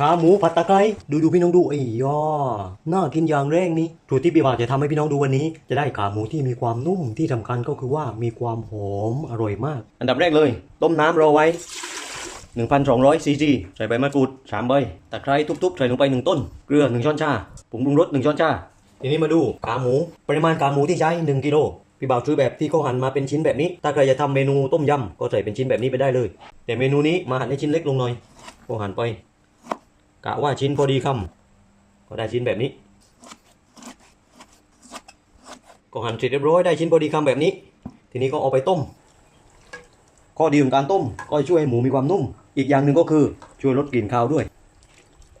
ขาหมูผัดตะไคร้ดูดูพี่น้องดูไอ้ย่อน่ากินอย่างแรงนี่สูตรที่พี่บ่าวจะทำให้พี่น้องดูวันนี้ จะได้ขาหมูที่มีความนุ่มที่สำคัญก็คือว่ามีความหอมอร่อยมาก อันดับแรกเลย ต้มน้ำรอไว้ 1,200ซีซีใส่ใบมะกรูด3ใบตะไคร้ทุบๆใส่ลงไป 1 ต้น เกลือ 1 ช้อนชาผงปรุงรส1ช้อนชาทีนี้มาดูขาหมู ปริมาณขาหมูที่ใช้ 1กิโลพี่บ่าวซื้อแบบที่เขาหั่นมาเป็นชิ้นแบบนี้ ถ้าใครจะทำเมนูต้มยำก็ใส่เป็นชิ้นแบบนี้ไปได้เลย แต่เมนูนี้มาหั่นให้ชิ้นเล็กลงหน่อยก็หั่นไป กะว่าชิ้นพอดีคำก็ได้ชิ้นแบบนี้ ก็หั่นเสร็จเรียบร้อยได้ชิ้นพอดีคำแบบนี้ ทีนี้ก็เอาไปต้ม ข้อดีของการต้มก็ช่วยให้หมูมีความนุ่ม อีกอย่างหนึ่งก็คือช่วยลดกลิ่นคาวด้วย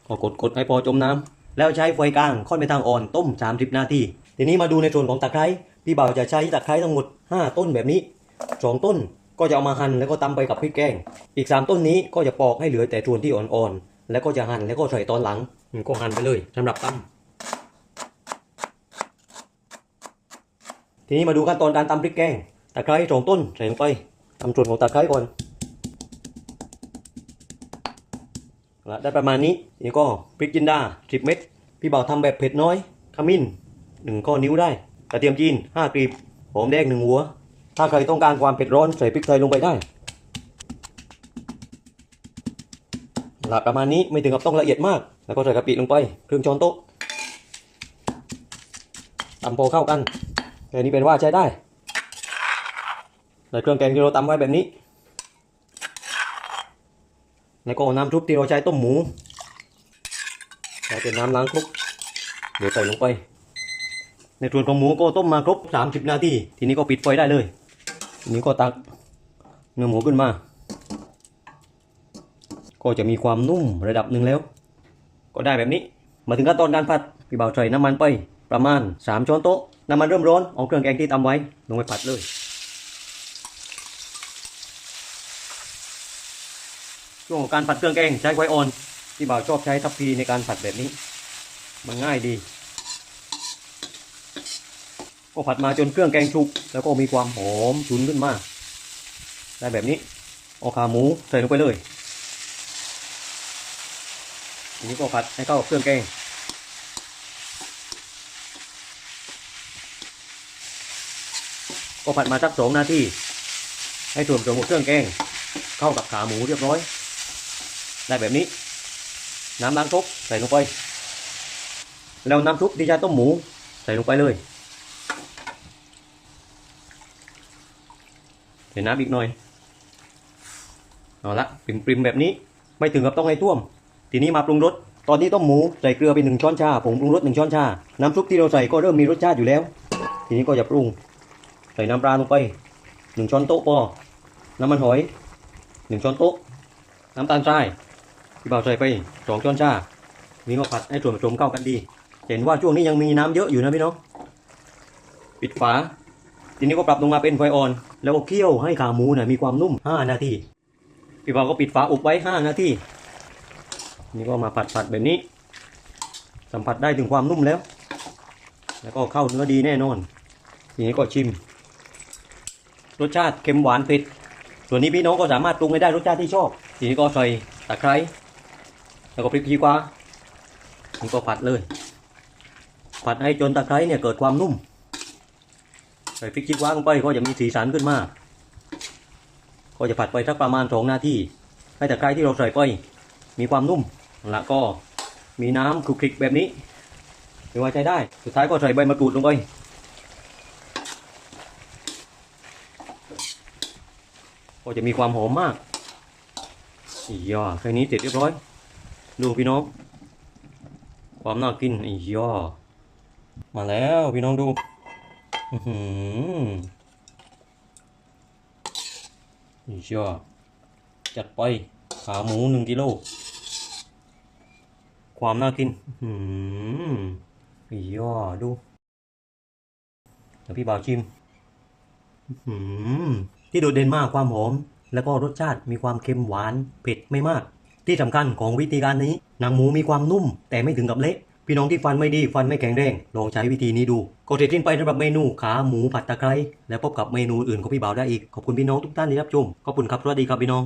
ก็กดกดให้พอจมน้ำแล้วใช้ไฟกลางค่อนไปทางอ่อนต้ม 30 นาทีทีนี้มาดูในส่วนของตะไคร้พี่บ่าวจะใช้ตะไคร้ทั้งหมด 5 ต้นแบบนี้ 2 ต้นก็จะเอามาหั่นแล้วก็ตำไปกับพริกแกง อีก 3 ต้นนี้ก็จะปอกให้เหลือแต่ส่วนที่อ่อนๆ แล้วก็จะหั่นแล้วก็ใส่ตอนหลังก็หั่นไปเลยสำหรับตำทีนี้มาดูขั้นตอนการตำพริกแกงตะไคร้สองต้นใส่ลงไปทำส่วนของตะไคร้ก่อนละได้ประมาณนี้นี่ก็พริกจินดา10เม็ดพี่บ่าวทำแบบเผ็ดน้อยขมิ้น1ข้อนิ้วได้กระเทียมจีน5กลีบหอมแดง1หัว ถ้าใครต้องการความเผ็ดร้อนใส่พริกไทยลงไปได้ ละประมาณนี้ไม่ถึงกับต้องละเอียดมาก แล้วก็ใส่กะปิลงไปครึ่งช้อนโต๊ะตำพอเข้ากันแค่นี้เป็นว่าใช้ได้ใส่เครื่องแกงที่เราตำไว้แบบนี้ แล้วก็เอาน้ำซุปที่เราใช้ต้มหมูใส่เป็นน้ำล้างครกเดี๋ยวใส่ลงไป ในส่วนของหมูก็ต้มมาครบ 30 นาที ทีนี้ก็ปิดไฟได้เลย ทีนี้ก็ตักเนื้อหมูขึ้นมา ก็จะมีความนุ่มระดับหนึ่งแล้ว ก็ได้แบบนี้ มาถึงขั้นตอนการผัดพี่บ่าวใส่น้ำมันไปประมาณ 3 ช้อนโต๊ะ น้ำมันเริ่มร้อน เอาเครื่องแกงที่ตำไว้ ลงไปผัดเลยช่วงของการผัดเครื่องแกงใช้ไฟอ่อนที่บ่าวชอบใช้ทัพพีในการผัดแบบนี้ มันง่ายดี ก็ผัดมาจนเครื่องแกงชุก แล้วก็มีความหอมฉุนขึ้นมาได้แบบนี้เอาขาหมูใส่ลงไปเลย ทีนี้ก็ผัดให้เข้ากับเครื่องแกงก็ผัดมาสักสองนาทีให้ส่วนผสมของเครื่องแกงเข้ากับขาหมูเรียบร้อย ได้แบบนี้ น้ำล้างครกใส่ลงไปแล้วน้ำซุปที่ใช้ต้มหมูใส่ลงไปเลยใส่น้ำอีกหน่อยเอาละปริมๆแบบนี้ไม่ถึงกับต้องให้ท่วม ทีนี้มาปรุงรส ตอนที่ต้มหมูใส่เกลือไปหนึ่งช้อนชา ผงปรุงรสหนึ่งช้อนชา น้ำซุปที่เราใส่ก็เริ่มมีรสชาติอยู่แล้ว ทีนี้ก็จะปรุง ใส่น้ำปลาลงไปหนึ่งช้อนโต๊ะพอ น้ำมันหอยหนึ่งช้อนโต๊ะ น้ำตาลทรายที่บ่าใส่ไปสองช้อนชา นี่ก็ผัดให้ส่วนผสมเข้ากันดี เห็นว่าช่วงนี้ยังมีน้ำเยอะอยู่นะพี่น้อง ปิดฝา ทีนี้ก็ปรับลงมาเป็นไฟอ่อน แล้วก็เคี่ยวให้ขาหมูน่ะมีความนุ่ม 5 นาที พี่บ่าก็ปิดฝาอบไว้ 5 นาที นี่ก็มาผัดผัดแบบนี้ สัมผัสได้ถึงความนุ่มแล้ว แล้วก็เข้าเนื้อดีแน่นอนทีนี้ก็ชิม รสชาติเค็มหวานเผ็ดส่วนนี้พี่น้องก็สามารถปรุงให้ได้รสชาติที่ชอบทีนี้ก็ใส่ตะไคร้แล้วก็พริกขี้ฟ้านี่ก็ผัดเลย ผัดให้จนตะไคร้เนี่ยเกิดความนุ่มใส่พริกขี้ฟ้าลงไปก็จะมีสีสันขึ้นมาก็จะผัดไปสักประมาณสองนาทีให้ตะไคร้ที่เราใส่ไปมีความนุ่ม แล้วก็มีน้ำคลุกคลิกแบบนี้ถือว่าใช้ได้ สุดท้ายก็ใส่ใบมะกรูดลงไปก็จะมีความหอมมากอีย่อแค่นี้เสร็จเรียบร้อย ดูพี่น้อง ความน่ากินอีย่อมาแล้วพี่น้องดูอื้อหืออีย่อจัดไป ขาหมูหนึ่งกิโล ความน่ากิน อือหืออีย่อดูเดี๋ยวพี่บ่าวชิม อือหือที่โดดเด่นมากความหอม แล้วก็รสชาติมีความเค็มหวานเผ็ดไม่มาก ที่สำคัญของวิธีการนี้ หนังหมูมีความนุ่ม แต่ไม่ถึงกับเละพี่น้องที่ฟันไม่ดีฟันไม่แข็งแรงลองใช้วิธีนี้ดูก็เสร็จสิ้นไปสำหรับเมนูขาหมูผัดตะไคร้แล้วพบกับเมนูอื่นของพี่บ่าวได้อีกขอบคุณพี่น้องทุกท่านที่รับชมขอบคุณครับสวัสดีครับพี่น้อง